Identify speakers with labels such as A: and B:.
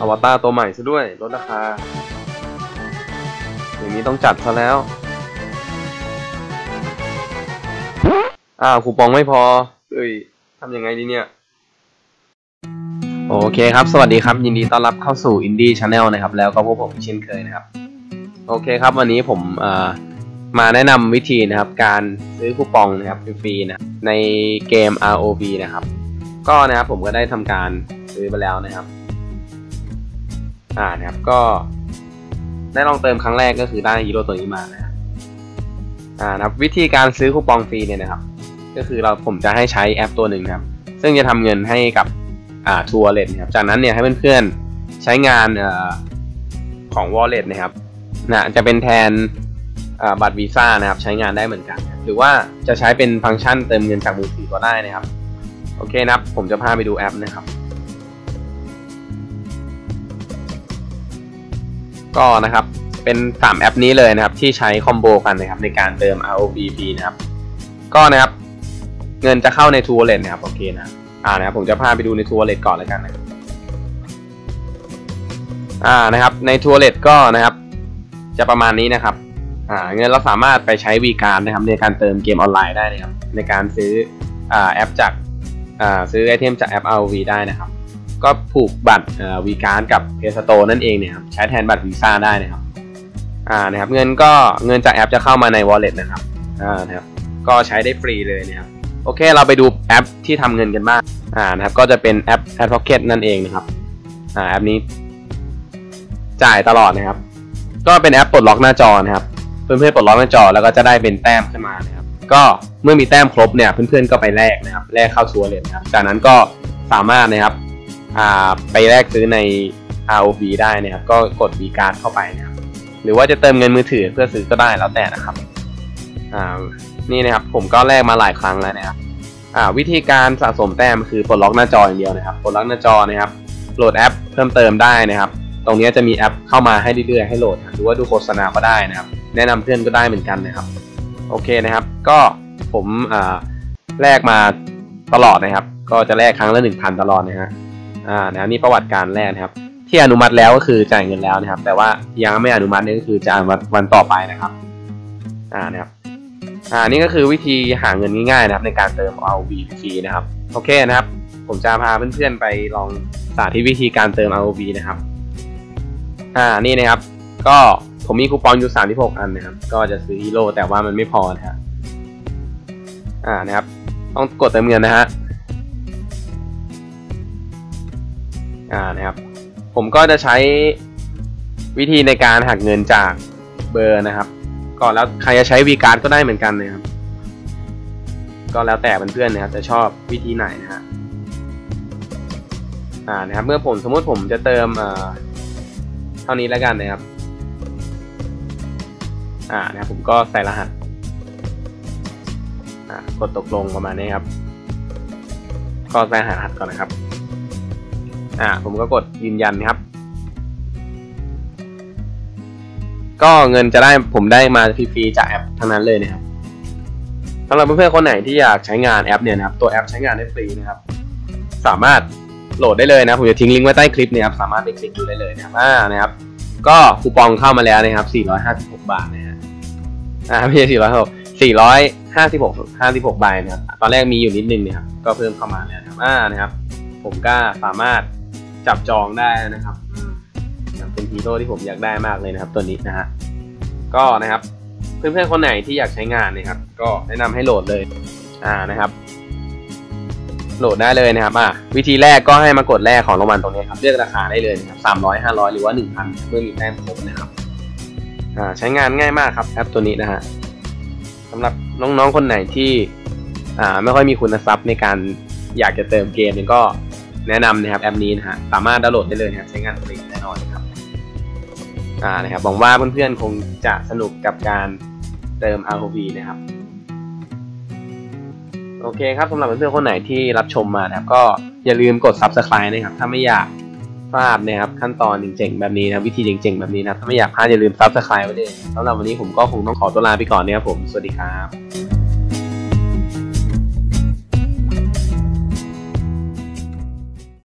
A: อวตารตัวใหม่ซะด้วยลดราคา อย่างนี้ต้องจัดซะแล้ว อ้าวคูปองไม่พอ เอ้ยทำยังไงดีเนี่ย โอเคครับ สวัสดีครับ ยินดีต้อนรับเข้าสู่ Indie Channel นะครับ แล้วก็พวกผมเช่นเคยนะครับ โอเคครับ วันนี้ผมเอ่อมาแนะนำวิธีนะครับ การซื้อคูปองนะครับฟรีๆนะในเกม ROV นะครับ ก็นะครับผมก็ได้ทำการซื้อไปแล้วนะครับ อ่านะครับก็ ได้ลองเติมครั้งแรกก็คือได้ฮีโร่ตัวนี้มานะครับอ่านะครับวิธีการซื้อคูปองฟรีเนี่ยนะครับ ก็คือเราผมจะให้ใช้แอปตัวหนึ่งนะครับ ซึ่งจะทำเงินให้กับอ่าทัวร์เลตนะครับจากนั้นเนี่ยให้เพื่อนๆใช้งานอ่อของ wallet นะครับนะจะเป็นแทนอ่าบัตรวีซ่านะครับ ใช้งานได้เหมือนกัน หรือว่าจะใช้เป็นฟังก์ชันเติมเงินจากมือถือก็ได้นะครับ โอเคนะครับ ผมจะพาไปดูแอปนะครับ ก็นะครับเป็น 3 แอปนี้เลยนะครับที่ใช้คอมโบกันนะครับในการเติม ROV ฟรีนะครับก็นะครับเงินจะเข้าใน True Wallet นะครับโอเคนะอ่านะครับผมจะพาไปดูใน True Wallet ก่อนแล้วกันนะอ่านะครับใน True Wallet ก็นะครับ จะประมาณนี้นะครับอ่าเงินเราสามารถไปใช้ V การนะครับในการเติมเกมออนไลน์ได้นะครับในการซื้ออ่าแอปจากอ่าซื้อไอเทมจากแอป ROV ได้นะครับ ก็ผูกบัตรวีการ์ดกับเพสโตนั่นเองเนี่ยครับใช้แทนบัตรวีซ่าได้นะครับอ่านะครับเงินก็เงินจากแอปจะเข้ามาใน wallet นะครับอ่านะครับก็ใช้ได้ฟรีเลยนะครับโอเคเราไปดูแอปที่ทำเงินกันบ้างอ่านะครับก็จะเป็นแอป Ad Pocket นั่นเองนะครับอ่าแอปนี้ จ่ายตลอดนะครับ ก็เป็นแอปปลดล็อกหน้าจอนะครับ เพื่อนๆปลดล็อกหน้าจอแล้วก็จะได้เป็นแต้มขึ้นมานะครับ ก็เมื่อมีแต้มครบเนี่ยเพื่อนๆก็ไปแลกนะครับแลกเข้าชัวร์เลยนะครับจากนั้นก็สามารถนะครับ ไปแลกซื้อใน ROV ได้นะครับ ก็กด V card เข้าไปนะครับ หรือว่าจะเติมเงินมือถือเพื่อซื้อก็ได้แล้วแต่นะครับนี่นะครับผมก็แลกมาหลายครั้งแล้วนะครับวิธีการสะสมแต้มคือปลดล็อกหน้าจออย่างเดียวนะครับปลดล็อกหน้าจอนะครับโหลดแอปเพิ่มเติมได้นะครับ ตรงนี้จะมีแอปเข้ามาให้เรื่อยๆให้โหลดหรือว่าดูโฆษณาก็ได้นะครับ แนะนำเพื่อนก็ได้เหมือนกันนะครับ โอเคนะครับ ก็ผมแลกมาตลอดนะครับ ก็จะแลกครั้งละหนึ่งพันตลอดนะฮะ อ่านะนี่ประวัติการแรกนะครับ ที่อนุมัติแล้วก็คือจ่ายเงินแล้วนะครับ แต่ว่ายังไม่อนุมัตินี่ก็คือจะวันวันต่อไปนะครับอ่านะครับอ่านี่ก็คือวิธีหาเงินง่ายๆนะครับ ในการเติม ROV ฟรีนะครับโอเคนะครับ ผมจะพาเพื่อนๆไปลองสาธิตวิธีการเติม ROV นะครับอ่านี่นะครับ ก็ผมมีคูปองอยู่36อันนะครับ ก็จะซื้อฮีโร่แต่ว่ามันไม่พอนะครับอ่านะครับ ต้องกดเติมเงินนะฮะ อ่านะครับ ผมก็จะใช้วิธีในการหักเงินจากเบอร์นะครับ ก็แล้วใครจะใช้วีการ์ดก็ได้เหมือนกันนะครับ ก็แล้วแต่เพื่อนๆนะครับจะชอบวิธีไหนนะฮะอ่านะครับ เมื่อผมสมมติผมจะเติมเอ่อเท่านี้แล้วกันนะครับอ่านะครับผมก็ใส่รหัสอ่ากดตกลงประมาณนี้ครับ ก็ใส่รหัสก่อนนะครับ อ่าผมก็กดยืนยันครับ ก็เงินจะได้ผมได้มาฟรีๆจากแอปทั้งนั้นเลยนะครับสำหรับเพื่อนๆคนไหนที่อยากใช้งานแอปเนี่ยนะครับตัวแอปใช้งานได้ฟรีนะครับ สามารถโหลดได้เลยนะผมจะทิ้งลิงก์ไว้ใต้คลิปนะครับสามารถไปคลิกดูได้เลยนะครับอ่านะครับ ก็คูปองเข้ามาแล้วนะครับ 456 บาทนะฮะอ่าไม่ใช่456 456 56ใบนะครับตอนแรกมีอยู่นิดนึงนะครับก็เพิ่มเข้ามาแล้วนะครับอ่านะครับ ผมก็สามารถ จับจองได้นะครับ เป็นฮีโร่ที่ผมอยากได้มากเลยนะครับตัวนี้นะฮะก็นะครับเพื่อนๆคนไหนที่อยากใช้งานนะครับ ก็แนะนำให้โหลดเลยอ่านะครับ โหลดได้เลยนะครับอ่าวิธีแรกก็ให้มากดแรกของรางวัลตรงนี้ครับเลือกราคาได้เลยนะครับสามร้อยห้าร้อยหรือว่าหนึ่งพันเมื่อมีแต้มครบนะครับอ่าใช้งานง่ายมากครับแอปตัวนี้นะฮะสำหรับน้องๆคนไหนที่อ่าไม่ค่อยมีคุณทรัพย์ในการอยากจะเติมเกมเนี่ยก็ แนะนำนะครับแอปนี้นะฮะสามารถดาวน์โหลดได้เลยนะครับใช้งานฟรีแน่นอนครับอ่านะครับหวังว่าเพื่อนๆคงจะสนุกกับการเติม ROV นะครับโอเคครับสำหรับเพื่อนๆคนไหนที่รับชมมานะครับ ก็อย่าลืมกด Subscribe นะครับ ถ้าไม่อยากพลาดนะครับขั้นตอนเจ๋งๆแบบนี้นะวิธีเจ๋งๆแบบนี้นะถ้าไม่อยากพลาดอย่าลืม Subscribe ไว้เลยสำหรับวันนี้ผมก็คงต้องขอตัวลาไปก่อนนะครับผม สวัสดีครับ